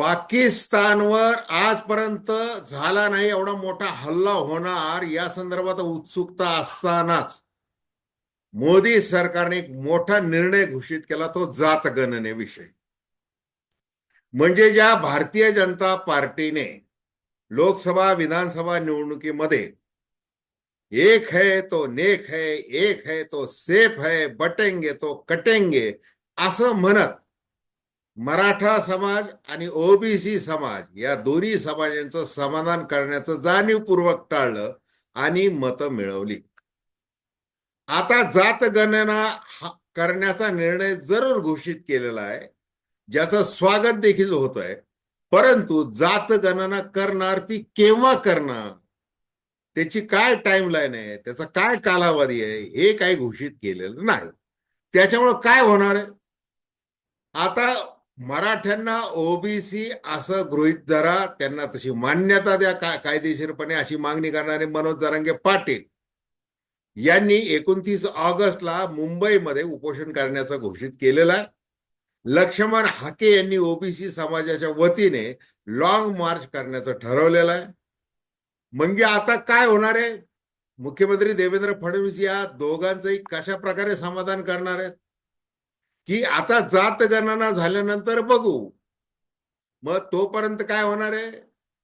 पाकिस्तानवर आजपर्यंत झाला नाही एवढा मोठा हल्ला होणार या संदर्भात उत्सुकता असतानाच मोदी सरकारने एक मोठा निर्णय घोषित केला तो जात गणनेविषयी. म्हणजे ज्या भारतीय जनता पार्टीने लोकसभा विधानसभा निवडणुकीमध्ये एक है तो नेक है एक है तो सेफ है बटेंगे तो कटेंगे असं म्हणत मराठा समाज आणि ओबीसी समाज या दोन्ही समाजांचं समाधान करण्याचं जाणीवपूर्वक टाळलं आणि मतं मिळवली. आता जात गणना हा- करण्याचा निर्णय जरूर घोषित केलेला आहे. ज्याचं स्वागत देखील होत आहे परंतु जात गणना करणार ती केव्हा करणार? त्याची काय टाइमलाईन आहे? त्याचा काय कालावधी आहे? हे काही घोषित केलेलं नाही. त्याच्यामुळं काय होणार आहे? आता मराठ्यांना ओबीसी असं गृहित धरा त्यांना तशी मान्यता द्या का कायदेशीरपणे अशी मागणी करणारे मनोज जरांगे पाटील यांनी एकोणतीस ऑगस्टला मुंबईमध्ये उपोषण करण्याचं घोषित केलेलं आहे. लक्ष्मण हाके यांनी ओबीसी समाजाच्या वतीने लॉंग मार्च करण्याचं ठरवलेलं आहे. म्हणजे आता काय होणार आहे? मुख्यमंत्री देवेंद्र फडणवीस या दोघांचंही कशा प्रकारे समाधान करणार आहेत? की आता जात गणना झाल्यानंतर बघू. मग तोपर्यंत काय होणार आहे?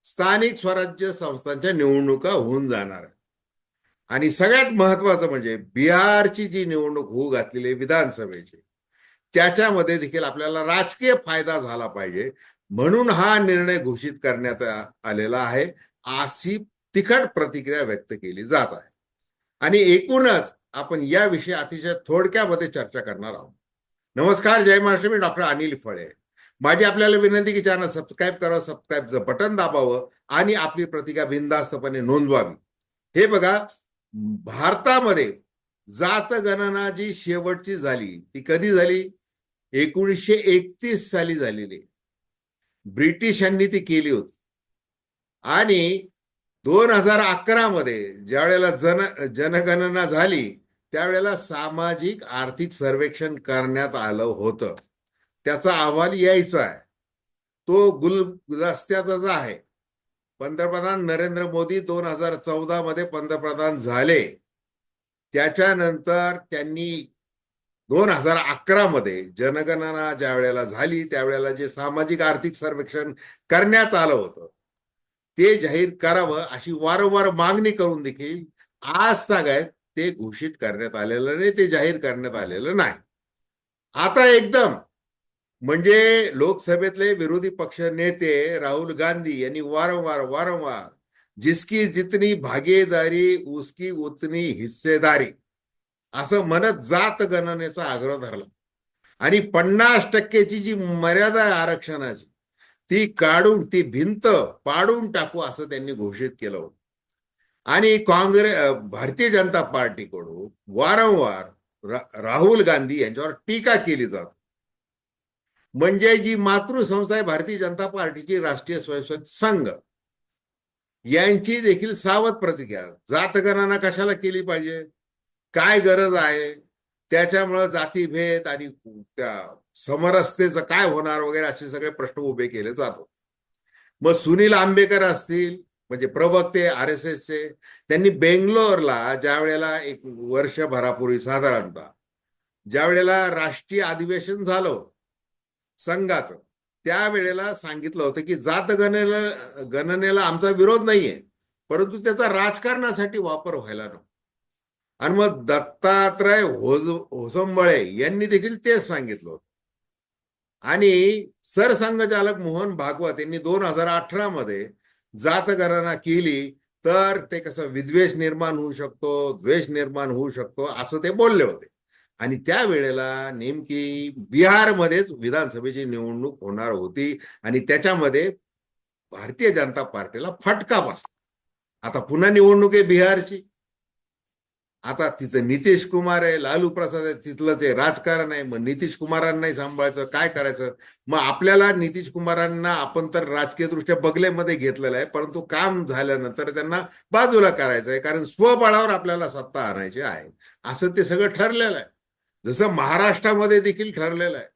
स्थानिक स्वराज्य संस्थांच्या निवडणुका होऊन जाणार आहेत. आणि सगळ्यात महत्वाचं म्हणजे बिहारची जी निवडणूक होऊ घातलेली आहे विधानसभेची त्याच्यामध्ये देखील आपल्याला राजकीय फायदा झाला पाहिजे. म्हणून हा निर्णय घोषित करण्यात आलेला आहे. अशी तिखट प्रतिक्रिया व्यक्त केली जात आहे. आणि एकूणच आपण याविषयी अतिशय थोडक्यामध्ये चर्चा करणार आहोत. नमस्कार जय महाराष्ट्र मी डॉक्टर अनिल फळे. माझी आपल्याला विनंती की चॅनल सबस्क्राईब करावं सबस्क्राईबचं बटन दाबावं आणि आपली प्रतिक्रिया बिनधास्तपणे नोंदवावी. हे बघा भारतामध्ये जात गणना जी शेवटची झाली. ती कधी झाली? एकोणीसशे एकतीस साली झालेली. ब्रिटिशांनी ती केली होती. आणि दोन हजार अकरा मध्ये ज्या वेळेला जन जनगणना झाली त्यावेळेला सामाजिक आर्थिक सर्वेक्षण करण्यात आलं होतं. त्याचा अहवाल यायचा आहे. तो गुलदस्त्याचाच आहे. पंतप्रधान नरेंद्र मोदी दोन हजार चौदा मध्ये पंतप्रधान झाले. त्याच्यानंतर त्यांनी दोन हजार अकरा मध्ये जनगणना ज्या वेळेला झाली त्यावेळेला जे सामाजिक आर्थिक सर्वेक्षण करण्यात आलं होतं ते जाहीर करावं अशी वारंवार मागणी करून देखील आज सगळ्यात ते घोषित करण्यात आलेलं नाही ते जाहीर करण्यात आलेलं नाही. आता एकदम म्हणजे लोकसभेतले विरोधी पक्ष नेते राहुल गांधी यांनी वारंवार वारंवार जिसकी जितनी भागीदारी उसकी उतनी हिस्सेदारी असं म्हणत जात गणनेचा आग्रह धरला. आणि पन्नास टक्केची जी मर्यादा आरक्षणाची ती काढून ती भिंत पाडून टाकू असं त्यांनी घोषित केलं होतं. आणि काँग्रेस भारतीय जनता पार्टीकडून वारंवार रा- राहुल गांधी यांच्यावर टीका केली जात. म्हणजे जी मातृसंस्था आहे भारतीय जनता पार्टीची राष्ट्रीय स्वयंसेवक संघ यांची देखील सावध प्रतिक्रिया. जातगणना कशाला केली पाहिजे? काय गरज आहे? त्याच्यामुळं जातीभेद आणि त्या समरसतेचं काय होणार वगैरे असे सगळे प्रश्न उभे केले जातो मग सुनील आंबेकर असतील म्हणजे प्रवक्ते आर एस एसचे त्यांनी बेंगलोरला ज्या वेळेला एक वर्षभरापूर्वी साधारणतः ज्या वेळेला राष्ट्रीय अधिवेशन झालं संघाचं त्यावेळेला सांगितलं होतं की जात गणनेला गणनेला आमचा विरोध नाहीये परंतु त्याचा राजकारणासाठी वापर व्हायला नको. आणि मग दत्तात्रय होज होसंबळे यांनी देखील तेच सांगितलं होतं. आणि सरसंघचालक मोहन भागवत यांनी दोन हजार अठरा मध्ये जात गणना केली तर ते कसं विद्वेष निर्माण होऊ शकतो द्वेष निर्माण होऊ शकतो असं ते बोलले होते. आणि त्यावेळेला नेमकी बिहारमध्येच विधानसभेची निवडणूक होणार होती आणि त्याच्यामध्ये भारतीय जनता पार्टीला फटका बसला. आता पुन्हा निवडणूक आहे बिहारची. आता तिथं नितीश कुमार आहे लालू प्रसाद आहे तिथलं ते राजकारण आहे. मग नितीश कुमारांनाही सांभाळायचं काय करायचं? मग आपल्याला नितीश कुमारांना आपण तर राजकीय दृष्ट्या बगलेमध्ये घेतलेलं आहे परंतु काम झाल्यानंतर त्यांना बाजूला करायचं आहे कारण स्वबळावर आपल्याला सत्ता आणायची आहे. असं ते सगळं ठरलेलं आहे. जसं महाराष्ट्रामध्ये देखील ठरलेलं आहे.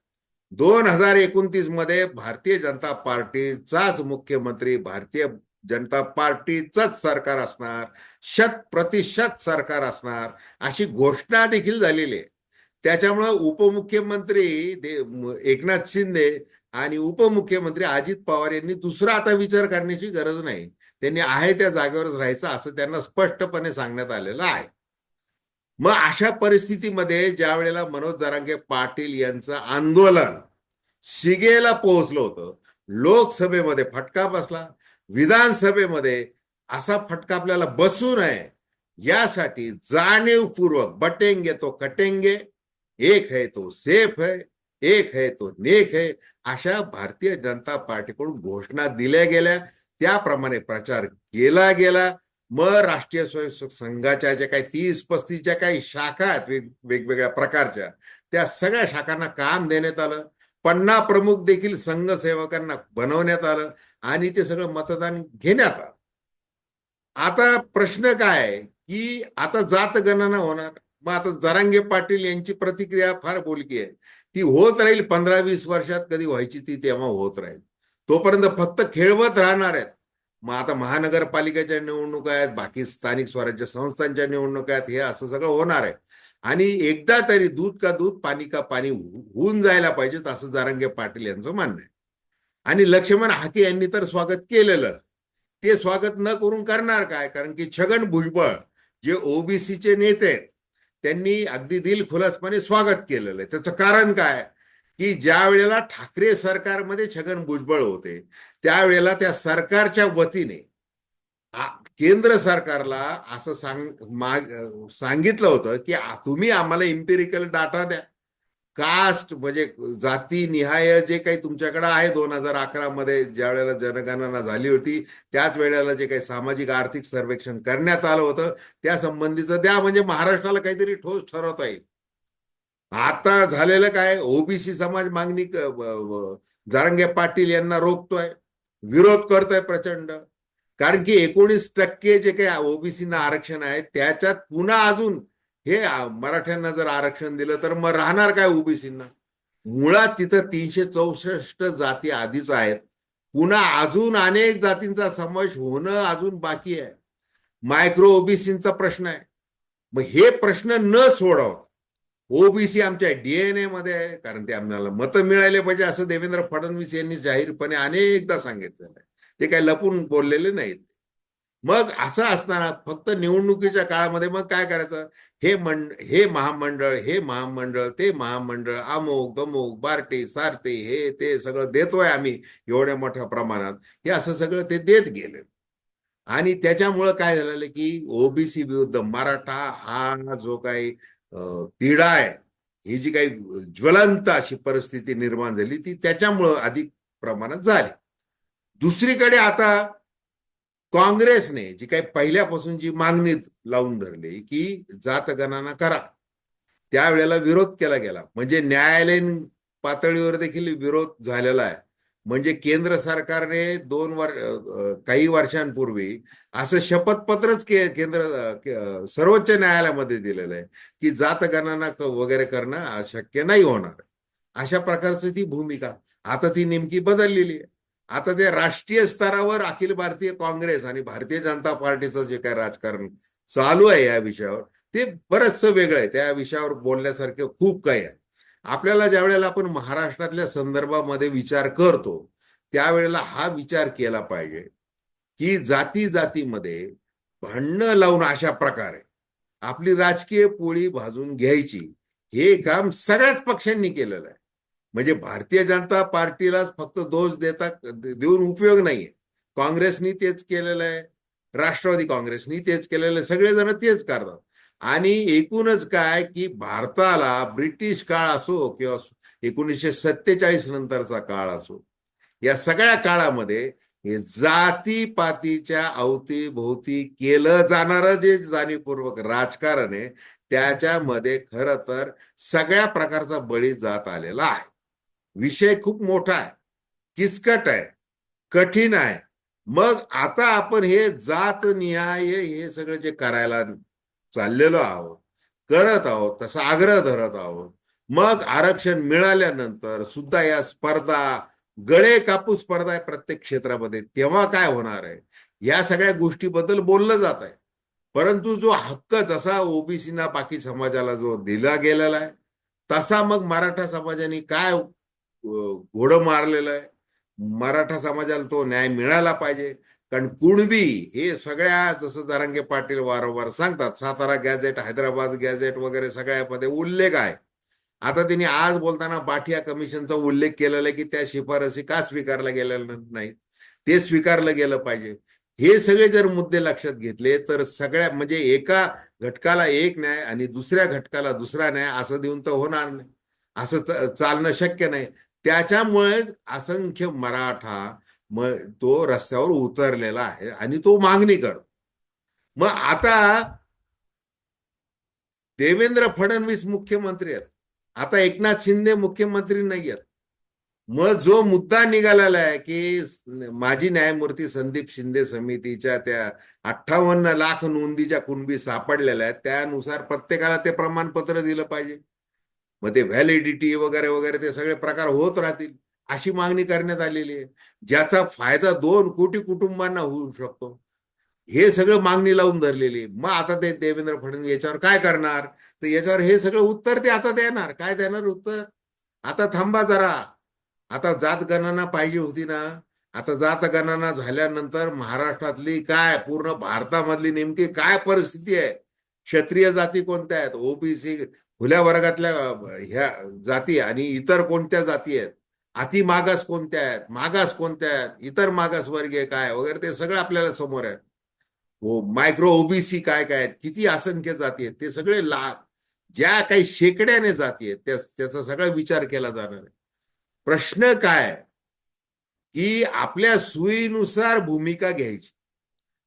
दोन हजार एकोणतीसमध्ये भारतीय जनता पार्टीचाच मुख्यमंत्री भारतीय जनता पार्टीचंच सरकार असणार शत प्रतिशत सरकार असणार अशी घोषणा देखील झालेली आहे. त्याच्यामुळं उपमुख्यमंत्री एकनाथ शिंदे आणि उपमुख्यमंत्री अजित पवार यांनी दुसरा आता विचार करण्याची गरज नाही. त्यांनी आहे त्या जागेवरच राहायचं असं त्यांना स्पष्टपणे सांगण्यात आलेलं आहे. मग अशा परिस्थितीमध्ये ज्या वेळेला मनोज जरांगे पाटील यांचं आंदोलन शिगेला पोहोचलं होतं लोकसभेमध्ये फटका बसला. विधानसभेमध्ये असा फटका आपल्याला बसू नये. यासाठी जाणीवपूर्वक बटेंगे तो कटेंगे एक है तो सेफ है एक है तो नेक है अशा भारतीय जनता पार्टीकडून घोषणा दिल्या गेल्या. त्याप्रमाणे प्रचार केला गेला. मग राष्ट्रीय स्वयंसेवक संघाच्या ज्या काही तीस पस्तीस ज्या काही शाखा आहेत वेग वेगवेगळ्या प्रकारच्या त्या सगळ्या शाखांना काम देण्यात आलं. पन्ना प्रमुख देखील संघसेवकांना बनवण्यात आलं. आणि ते सगळं मतदान घेण्याचा आता प्रश्न काय की आता जात गणना होणार. मग आता जरांगे पाटील यांची प्रतिक्रिया फार बोलकी आहे. ती होत राहील पंधरा वीस वर्षात कधी व्हायची ती तेव्हा होत राहील. तोपर्यंत फक्त खेळवत राहणार आहेत. मग आता महानगरपालिकेच्या निवडणुका आहेत बाकी स्थानिक स्वराज्य संस्थांच्या निवडणुका आहेत हे असं सगळं होणार आहे. आणि एकदा तरी दूध का दूध पाणी का पाणी होऊन जायला पाहिजेत असं जारंगे पाटील यांचं मानणं आहे. आणि लक्ष्मण हाके यांनी तर स्वागत केलेलं. ते स्वागत न करून करणार काय? कारण की छगन भुजबळ जे ओबीसीचे नेते आहेत त्यांनी अगदी दिल खुलासपणे स्वागत केलेलं आहे. त्याचं कारण काय? की ज्या वेळेला ठाकरे सरकारमध्ये छगन भुजबळ होते त्यावेळेला त्या सरकारच्या वतीने केंद्र सरकारला असं सांग माग सांगितलं होतं की तुम्ही आम्हाला इम्पेरिकल डाटा द्या. कास्ट म्हणजे जाती निहाय जे काही तुमच्याकडे आहे दोन हजार अकरा मध्ये ज्या वेळेला जनगणना झाली होती त्याच वेळेला जे काही सामाजिक आर्थिक सर्वेक्षण करण्यात आलं होतं त्या संबंधीचं द्या म्हणजे महाराष्ट्राला काहीतरी ठोस ठरवता येईल. आता झालेलं काय? ओबीसी समाज मागणी जारंगे पाटील यांना रोखतोय विरोध करतोय प्रचंड. कारण की एकोणीस टक्के जे काही ओबीसीना आरक्षण आहे त्याच्यात पुन्हा अजून हे मराठ्यांना जर आरक्षण दिलं तर मग राहणार काय ओबीसींना? मुळात तिथं तीनशे चौसष्ट जाती आधीच आहेत. पुन्हा अजून अनेक जातींचा समावेश होणं अजून बाकी आहे. मायक्रो ओबीसींचा प्रश्न आहे. मग हे प्रश्न न सोडवता ओबीसी आमच्या डीएनए मध्ये आहे कारण ते आम्हाला मतं मिळाले पाहिजे असं देवेंद्र फडणवीस यांनी जाहीरपणे अनेकदा सांगितलेलं आहे. ते काही लपून बोललेले नाहीत. मग असं असताना फक्त निवडणुकीच्या काळामध्ये मग काय करायचं? हे मंड हे महामंडळ हे महामंडळ ते महामंडळ अमोक दमुक बार्टे सारते हे ते सगळं देतोय आम्ही एवढ्या मोठ्या प्रमाणात. हे असं सगळं ते देत गेले. आणि त्याच्यामुळं काय झालेलं की ओबीसी विरुद्ध मराठा हा जो काही तिढा आहे ही जी काही ज्वलंत अशी परिस्थिती निर्माण झाली ती त्याच्यामुळं अधिक प्रमाणात झाली. दुसरीकडे आता काँग्रेसने जी काही पहिल्यापासून जी मागणी लावून धरली की जात गणना करा. त्यावेळेला विरोध केला गेला. म्हणजे न्यायालयीन पातळीवर देखील विरोध झालेला आहे. म्हणजे केंद्र सरकारने दोन वर काही वर्षांपूर्वी असं शपथपत्रच के केंद्र सर्वोच्च न्यायालयामध्ये दिलेलं आहे की जात गणना वगैरे करणं शक्य नाही होणार. अशा प्रकारची ती भूमिका. आता ती नेमकी बदललेली आहे. आता ते राष्ट्रीय स्तरावर अखिल भारतीय काँग्रेस आणि भारतीय जनता पार्टीचं जे काय राजकारण चालू आहे या विषयावर ते बरंचसं वेगळं आहे. त्या विषयावर बोलण्यासारखं खूप काही आहे. आपल्याला ज्या वेळेला आपण महाराष्ट्रातल्या संदर्भामध्ये विचार करतो त्यावेळेला हा विचार केला पाहिजे की जाती जातीमध्ये भांडणं लावून अशा प्रकारे आपली राजकीय पोळी भाजून घ्यायची हे काम सगळ्याच पक्षांनी केलेलं आहे. म्हणजे भारतीय जनता पार्टीलाच फक्त दोष देता देऊन उपयोग नाहीये. काँग्रेसनी तेच केलेलं आहे राष्ट्रवादी काँग्रेसनी तेच केलेलं आहे सगळेजण तेच करतात. आणि एकूणच काय की भारताला ब्रिटिश काळ असो किंवा एकोणीसशे सत्तेचाळीस नंतरचा काळ असो या सगळ्या काळामध्ये जाती पातीच्या अवतीभोवती केलं जाणारं जे जाणीवपूर्वक राजकारण आहे त्याच्यामध्ये खर तर सगळ्या प्रकारचा बळी जात आलेला आहे. विषय खूप मोठा आहे. किचकट आहे. कठीण आहे. मग आता आपण हे जात निहाय हे सगळं जे करायला चाललेलो आहोत करत आहोत तसा आग्रह धरत आहोत मग आरक्षण मिळाल्यानंतर सुद्धा या स्पर्धा गळे कापूस स्पर्धा आहे प्रत्येक क्षेत्रामध्ये तेव्हा काय होणार आहे? या सगळ्या गोष्टीबद्दल बोललं जात आहे. परंतु जो हक्क जसा ओबीसीना बाकी समाजाला जो दिला गेलेला आहे तसा मग मराठा समाजाने काय घोडं मारलेलं आहे. मराठा समाजाला तो न्याय मिळाला पाहिजे. कारण कुणबी हे सगळ्या जसं जरांगे पाटील वारंवार सांगतात सातारा गॅझेट हैदराबाद गॅझेट वगैरे सगळ्यामध्ये उल्लेख आहे. आता त्यांनी आज बोलताना बाठिया कमिशनचा उल्लेख केलेला आहे की त्या शिफारसी का स्वीकारल्या गेलेल्या नाहीत. ते स्वीकारलं गेलं पाहिजे. हे सगळे जर मुद्दे लक्षात घेतले तर सगळ्या म्हणजे एका घटकाला एक न्याय आणि दुसऱ्या घटकाला दुसरा न्याय असं देऊन तर होणार नाही. असं चालणं शक्य नाही. त्याच्यामुळेच असंख्य मराठा मग तो रस्त्यावर उतरलेला आहे आणि तो मागणी करतो. मग आता देवेंद्र फडणवीस मुख्यमंत्री आहेत. आता एकनाथ शिंदे मुख्यमंत्री नाही आहेत. मग जो मुद्दा निघालेला आहे की माजी न्यायमूर्ती संदीप शिंदे समितीच्या त्या अठ्ठावन्न लाख नोंदीच्या कुणबी सापडलेल्या आहेत त्यानुसार प्रत्येकाला ते प्रमाणपत्र दिलं पाहिजे. मग ते व्हॅलिडिटी वगैरे वगैरे ते सगळे प्रकार होत राहतील अशी मागणी करण्यात आलेली आहे. ज्याचा फायदा दोन कोटी कुटुंबांना होऊ शकतो. हे सगळं मागणी लावून धरलेली मग आता ते देवेंद्र फडणवीस याच्यावर काय करणार? तर याच्यावर हे सगळं उत्तर ते आता देणार. काय देणार उत्तर? आता थांबा जरा. आता जात गणना पाहिजे होती ना. आता जात गणना झाल्यानंतर महाराष्ट्रातली काय पूर्ण भारतामधली नेमकी काय परिस्थिती आहे? क्षत्रिय जाती कोणत्या आहेत? ओबीसी खुल्या वर्गातल्या ह्या जाती आणि इतर कोणत्या जाती आहेत? अति मागास कोणत्या आहेत? मागास कोणत्या आहेत? इतर मागासवर्गीय काय वगैरे ते सगळं आपल्याला समोर आहे हो मायक्रो ओबीसी काय काय आहेत? किती असंख्य जाती आहेत? ते सगळे लाभ ज्या काही शेकड्याने जाती आहेत त्या त्याचा सगळा विचार केला जाणार आहे. प्रश्न काय की आपल्या सुईनुसार भूमिका घ्यायची.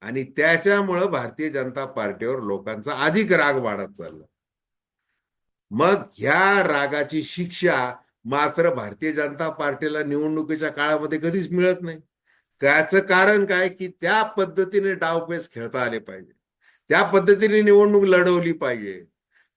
आणि त्याच्यामुळं भारतीय जनता पार्टीवर लोकांचा अधिक राग वाढत चालला. मग ह्या रागाची शिक्षा मात्र भारतीय जनता पार्टीला निवडणुकीच्या काळामध्ये कधीच मिळत नाही. त्याचं कारण काय? की त्या पद्धतीने डावपेच खेळता आले पाहिजे. त्या पद्धतीने निवडणूक लढवली पाहिजे.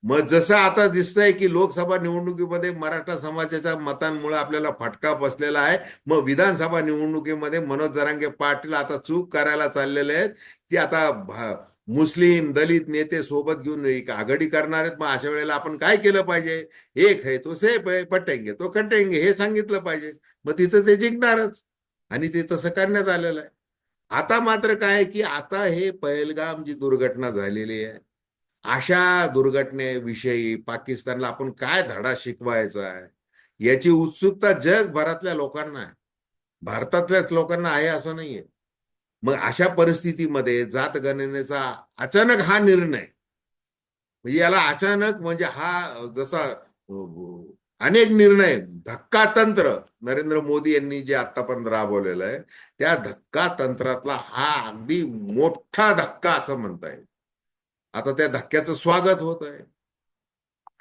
मग जसं आता दिसतंय की लोकसभा निवडणुकीमध्ये मराठा समाजाच्या मतांमुळे आपल्याला फटका बसलेला आहे. मग विधानसभा निवडणुकीमध्ये मनोज जरांगे पाटील आता चूक करायला चाललेले आहेत. ती आता भा- मुस्लिम दलित नेते सोबत घेऊन एक आघाडी करणार आहेत मग अशा वेळेला आपण काय केलं पाहिजे? एक आहे तो सेफ आहे पटेंगे तो कटेंगे हे सांगितलं पाहिजे. मग तिथं ते जिंकणारच. आणि ते तसं करण्यात आलेलं आहे. आता मात्र काय आहे की आता हे पहलगाम जी दुर्घटना झालेली आहे अशा दुर्घटनेविषयी पाकिस्तानला आपण काय धडा शिकवायचा आहे? याची उत्सुकता जगभरातल्या लोकांना आहे. भारतातल्याच लोकांना आहे असं नाहीये. मग अशा परिस्थितीमध्ये जात गणनेचा अचानक हा निर्णय म्हणजे याला अचानक म्हणजे हा जसा अनेक निर्णय धक्का तंत्र नरेंद्र मोदी यांनी जे आतापर्यंत राबवलेलं आहे त्या धक्का तंत्रातला हा अगदी मोठा धक्का असं म्हणता येईल. आता त्या धक्क्याचं स्वागत होत आहे.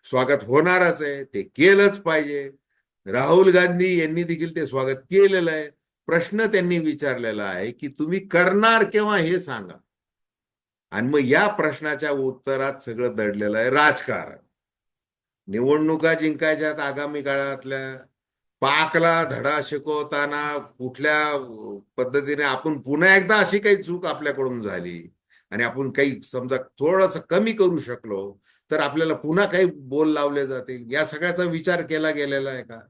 स्वागत होणारच आहे ते केलंच पाहिजे. राहुल गांधी यांनी देखील ते स्वागत केलेलं आहे. प्रश्न त्यांनी विचारलेला आहे की तुम्ही करणार केव्हा हे सांगा. आणि मग या प्रश्नाच्या उत्तरात सगळं दडलेलं आहे राजकारण. निवडणुका जिंकायच्यात आगामी काळातल्या पाकला धडा शिकवताना कुठल्या पद्धतीने आपण पुन्हा एकदा अशी काही चूक आपल्याकडून झाली आणि आपण काही समजा थोडस कमी करू शकलो तर आपल्याला पुन्हा काही बोल लावले जातील. या सगळ्याचा विचार केला गेलेला आहे का?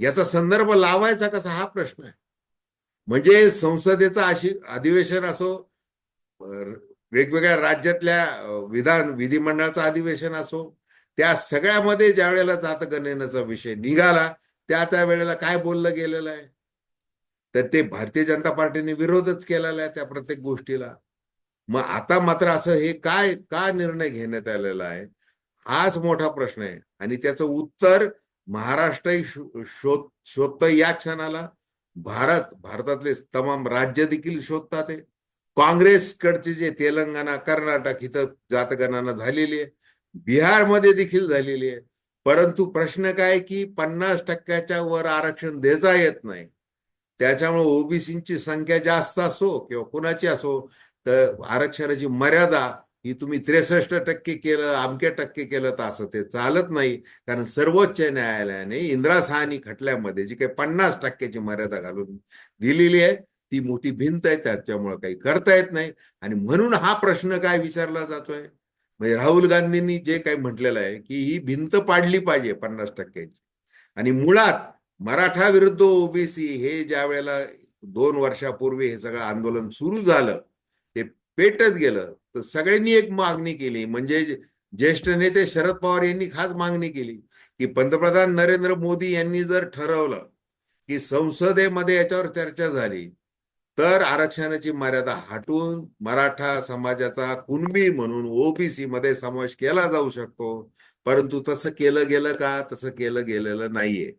याचा संदर्भ लावायचा कसा हा प्रश्न आहे? म्हणजे संसदेचं अशी अधिवेशन असो वेगवेगळ्या राज्यातल्या विधान विधिमंडळाचं अधिवेशन असो त्या सगळ्यामध्ये ज्या वेळेला जातगणनेचा विषय निघाला त्या त्या वेळेला काय बोललं गेलेलं आहे? तर ते भारतीय जनता पार्टीने विरोधच केलेला आहे त्या प्रत्येक गोष्टीला. मग आता मात्र असं हे काय का निर्णय घेण्यात आलेला आहे? हाच मोठा प्रश्न आहे. आणि त्याचं उत्तर महाराष्ट्रही शो- शोध शोधतं या क्षणाला. भारत भारतातले तमाम राज्य देखील शोधतात आहे काँग्रेसकडचे जे तेलंगणा कर्नाटक इथं जातगणना झालेली आहे. बिहारमध्ये देखील झालेली आहे. परंतु प्रश्न काय की पन्नास टक्क्याच्या वर आरक्षण देता येत नाही. त्याच्यामुळे ओबीसीची संख्या जास्त असो किंवा कुणाची असो तर आरक्षणाची मर्यादा की तुम्ही त्रेसष्ट टक्के केलं अमक्या टक्के केलं तर असं ते चालत नाही. कारण सर्वोच्च न्यायालयाने इंदिरा साहनी खटल्यामध्ये जी काही पन्नास टक्क्याची मर्यादा घालून दिलेली आहे ती मोठी भिंत आहे त्याच्यामुळे काही करता येत नाही. आणि म्हणून हा प्रश्न काय विचारला जातोय? म्हणजे राहुल गांधींनी जे काही म्हटलेलं आहे की ही भिंत पाडली पाहिजे पन्नास टक्क्याची. आणि मुळात मराठा विरुद्ध ओबीसी हे ज्या वेळेला दोन वर्षापूर्वी हे सगळं आंदोलन सुरू झालं ते पेटत गेलं. तर सगळ्यांनी एक मागणी केली. म्हणजे ज्येष्ठ नेते शरद पवार यांनी खास मागणी केली की पंतप्रधान नरेंद्र मोदी यांनी जर ठरवलं की संसदेमध्ये याच्यावर चर्चा झाली तर आरक्षणाची मर्यादा हटवून मराठा समाजाचा कुणबी म्हणून ओबीसी मध्ये समावेश केला जाऊ शकतो. परंतु तसं केलं गेलं का? तसं केलं गेलेलं नाहीये.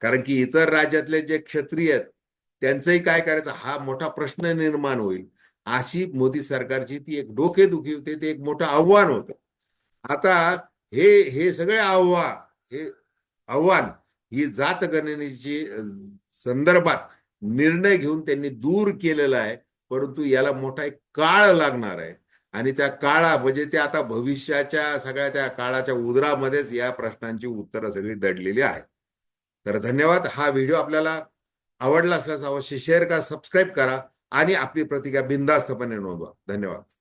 कारण की इतर राज्यातले जे क्षत्रिय आहेत त्यांचंही काय करायचं? हा मोठा प्रश्न निर्माण होईल. अशी मोदी सरकारची ती एक डोकेदुखी होते ते एक मोठं आव्हान होतं. आता हे हे सगळे आव्हान हे आव्हान ही जात गणनेची संदर्भात निर्णय घेऊन त्यांनी दूर केलेला आहे परंतु याला मोठा एक काळ लागणार आहे. आणि त्या काळा म्हणजे ते आता भविष्याच्या सगळ्या त्या काळाच्या उदरामध्येच या प्रश्नांची उत्तरं सगळी दडलेली आहेत. तर धन्यवाद. हा व्हिडिओ आपल्याला आवडला असल्यास अवश्य शेअर करा सबस्क्राईब करा. आणि आपली प्रतिक्रिया बिंदास्तपणे नोंदवा. धन्यवाद.